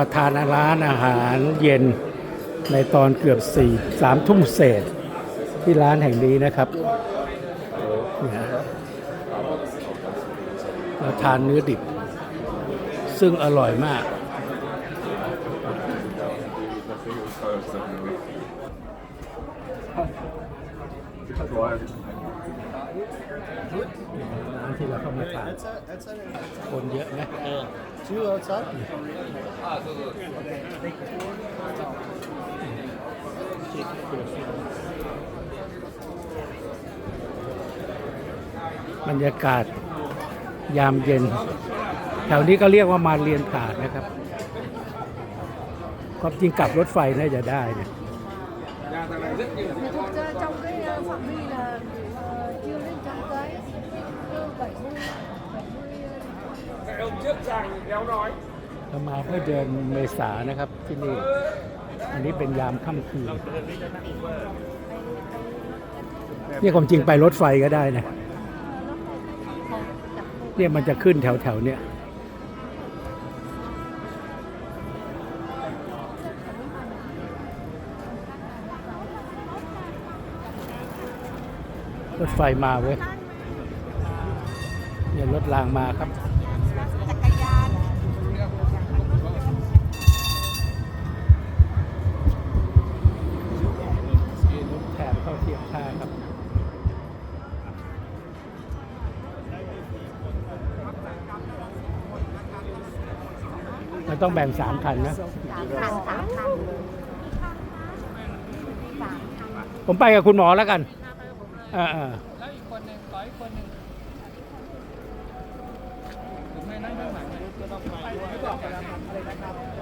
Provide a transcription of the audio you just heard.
มาทานร้านอาหารเย็นในตอนเกือบสี่สามทุ่มเศษที่ร้านแห่งนี้นะครับเราทานเนื้อดิบ ซึ่งอร่อยมากร้านที่เราเข้ามาทานคนเยอะไหม Two outside? บรรยากาศยามเย็น แถวนี้ก็เรียกว่ามาเรียนผ่านนะครับความจริงกลับรถไฟน่าจะได้นะ 70เรามาเพื่อเดือนเมษานะครับที่นี่ อันนี้เป็นยามค่ำคืนนี่ความจริงไปรถไฟก็ได้นะเนี่ยมันจะขึ้นแถวแถวๆเนี่ยรถไฟมาเว้ยเนี่ยรถรางมาครับ เข้าเทียบท่าครับมันต้องแบ่งสามคันนะสามพันสามพันสามพันผมไปกับคุณหมอแล้วกันอ่าแล้วอีกคนหนึ่งขออีกคนหนึ่งผมไม่นั่งข้างหลังเลยจะต้องไปด้วย